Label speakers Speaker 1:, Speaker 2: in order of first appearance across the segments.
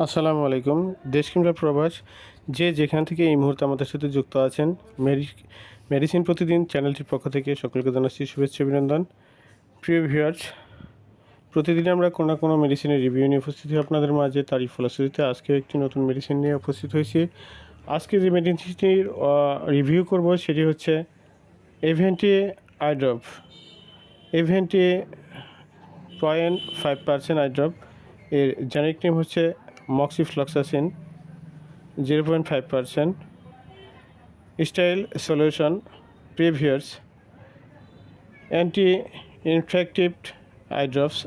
Speaker 1: আসসালামু আলাইকুম। দেশ কিংবা প্রবাস, যে যেখান থেকে এই মুহূর্তে আমাদের সাথে যুক্ত আছেন মেডি মেডিসিন প্রতিদিন চ্যানেলটির পক্ষ থেকে সকলকে জানাচ্ছি শুভেচ্ছা অভিনন্দন। প্রিয় ভিউয়ার্স প্রতিদিন আমরা কোনো কোনো মেডিসিনের রিভিউ নিয়ে উপস্থিত হই আপনাদের মাঝে। তারই ফলশ্রুতিতে আজকেও একটি নতুন মেডিসিন নিয়ে উপস্থিত হয়েছি। আজকে যে মেডিসিনটির রিভিউ করব সেটি হচ্ছে এভেন্টি eye drop এভেন্টি point five percent eye drop এর জেনেরিক নেম হচ্ছে moxifloxacin zero point five percent sterile solution প্রিভিয়ার্স anti infective eye drops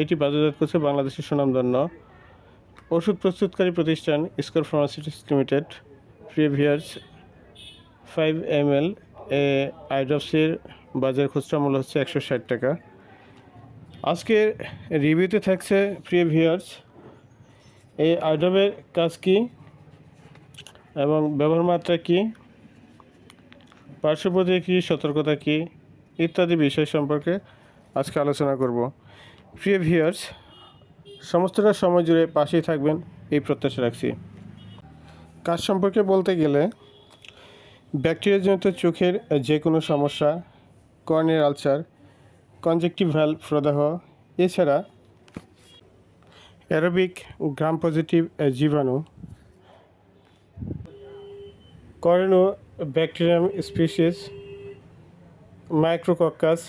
Speaker 1: এটি বাজারজাত করছে বাংলাদেশের সুনামধন্য ওষুধ প্রস্তুতকারী প্রতিষ্ঠান স্কোর ফার্মাসিউটিক্স লিমিটেড প্রিভিয়ার্স ফাইভ এম এল এ আইড্রপসের বাজার খুচরা মূল্য হচ্ছে একশো ষাট টাকা। আজকে রিভিউতে থাকছে প্রিয় ভিউয়ার্স এই আইডবের কাজ কি এবং ব্যবহার মাত্রা কি? পার্শ্বপ্রতি কী? সতর্কতা কী? ইত্যাদি বিষয় সম্পর্কে আজকে আলোচনা করব। প্রিয় ভিউয়ার্স, সমস্তটা সময় জুড়ে পাশেই থাকবেন, এই প্রত্যাশা রাখছি। কাজ সম্পর্কে বলতে গেলে, ব্যাকটেরিয়াজনিত চোখের যে কোনো সমস্যা কর্নিয়ার আলসার, কনজেক্টিভ ভ্যাল প্রদাহ, এছাড়া অ্যারোবিক গ্রাম পজিটিভ জীবাণু। Corynebacterium species, Micrococcus,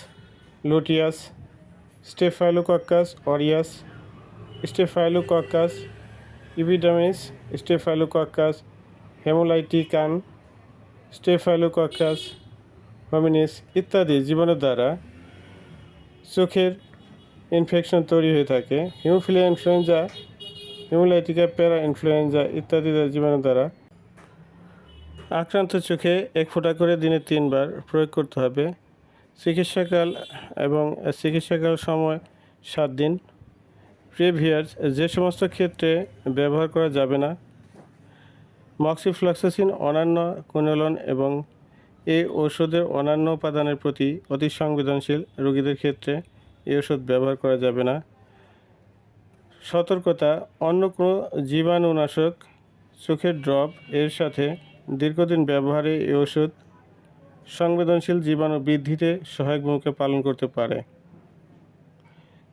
Speaker 1: luteus, Staphylococcus, aureus, Staphylococcus epidermidis Staphylococcus, haemolyticus, Staphylococcus, hominis ইত্যাদি জীবাণুর দ্বারা চোখের ইনফেকশন তৈরি হয়ে থাকে। হিমোফিলিয়া ইনফ্লুয়েঞ্জা হিমোলাইটিকা প্যারা ইনফ্লুয়েঞ্জা ইত্যাদি জীবাণু দ্বারা আক্রান্ত চোখে এক ফোঁটা করে দিনে তিনবার প্রয়োগ করতে হবে। চিকিৎসাকাল এবং চিকিৎসাকাল সময় সাত দিন। প্রিভিয়ার্স যে সমস্ত ক্ষেত্রে ব্যবহার করা যাবে না। মক্সিফ্লক্সাসিন অন্যান্য কোনোলন এবং এই ঔষধের অন্যান্য উপাদানের প্রতি অতি সংবেদনশীল রোগীদের ক্ষেত্রে এই ওষুধ ব্যবহার করা যাবে না। সতর্কতা, অন্য কোনো জীবাণুনাশক চোখের ড্রপ, এর সাথে দীর্ঘদিন ব্যবহারে এই ওষুধ সংবেদনশীল জীবাণু বৃদ্ধিতে সহায়ক ভূমিকা পালন করতে পারে।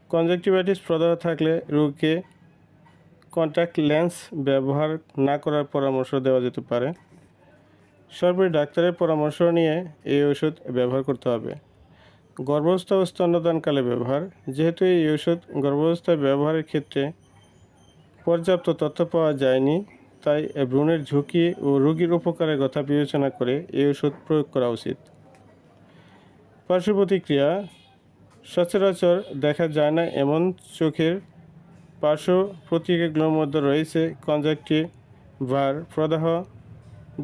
Speaker 1: কনজেক্টিভাইটিস প্রদাহ থাকলে রোগীকে কন্ট্যাক্ট লেন্স ব্যবহার না করার পরামর্শ দেওয়া যেতে পারে। সর্বোপরি ডাক্তারের পরামর্শ নিয়ে এই ওষুধ ব্যবহার করতে হবে। গর্ভাবস্থা ও স্তন্যদানকালে ব্যবহার। যেহেতু এই ঔষধ গর্ভাবস্থায় ব্যবহারের ক্ষেত্রে পর্যাপ্ত তথ্য পাওয়া যায়নি, তাই ভ্রূণের ঝুঁকি ও রোগীর উপকারের কথা বিবেচনা করে এই ওষুধ প্রয়োগ করা উচিত। পার্শ্ব প্রতিক্রিয়া সচরাচর দেখা যায় না এমন চোখের পার্শ্ব প্রতিক্রিয়াগুলোর মধ্যে রয়েছে কনজাক্টিভ ভার, প্রদাহ,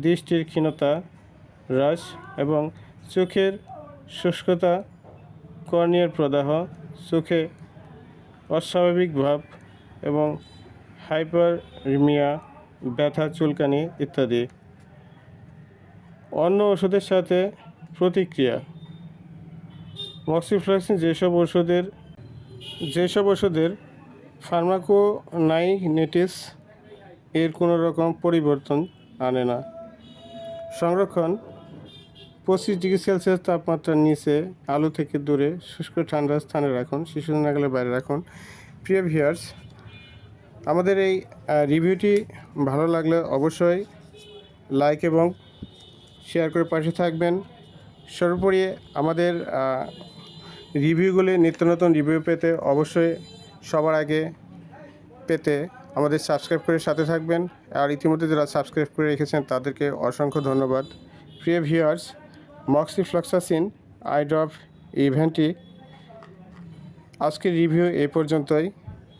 Speaker 1: দৃষ্টির ক্ষীণতা, হ্রাস এবং চোখের শুষ্কতা কর্নিয়ার প্রদাহ, চোখে অস্বাভাবিক ভাব এবং হাইপারমিয়া, ব্যথা, চুলকানি ইত্যাদি। অন্য ওষুধের সাথে প্রতিক্রিয়া। মক্সিফ্লক্সিন যেসব ওষুধের যেসব ওষুধের ফার্মাকোনাইনেটিস এর কোনো রকম পরিবর্তন আনে না। সংরক্ষণ পঁচিশ ডিগ্রি সেলসিয়াস তাপমাত্রার নিচে, আলু থেকে দূরে, শুষ্ক ঠান্ডা স্থানে রাখুন, শিশু নাগালে বাইরে রাখুন। প্রিয় ভিয়ার্স আমাদের এই রিভিউটি ভালো লাগলে অবশ্যই লাইক এবং শেয়ার করে পাশে থাকবেন। সর্বোপরি আমাদের রিভিউগুলি নিত্য নতুন রিভিউ পেতে অবশ্যই সবার আগে পেতে আমাদের সাবস্ক্রাইব করে সাথে থাকবেন। আর ইতিমধ্যে যারা সাবস্ক্রাইব করে রেখেছেন তাদেরকে অসংখ্য ধন্যবাদ। প্রিয় ভিউয়ার্স মক্সিফ্লক্সাসিন আই ড্রপ ইভেন্টটি আজকের রিভিউ এ পর্যন্তই।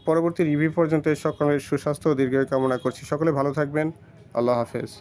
Speaker 1: পরবর্তী রিভিউ পর্যন্ত সকলের সুস্বাস্থ্য ও দীর্ঘায়ু কামনা করছি। সকলে ভালো থাকবেন। আল্লাহ হাফেজ।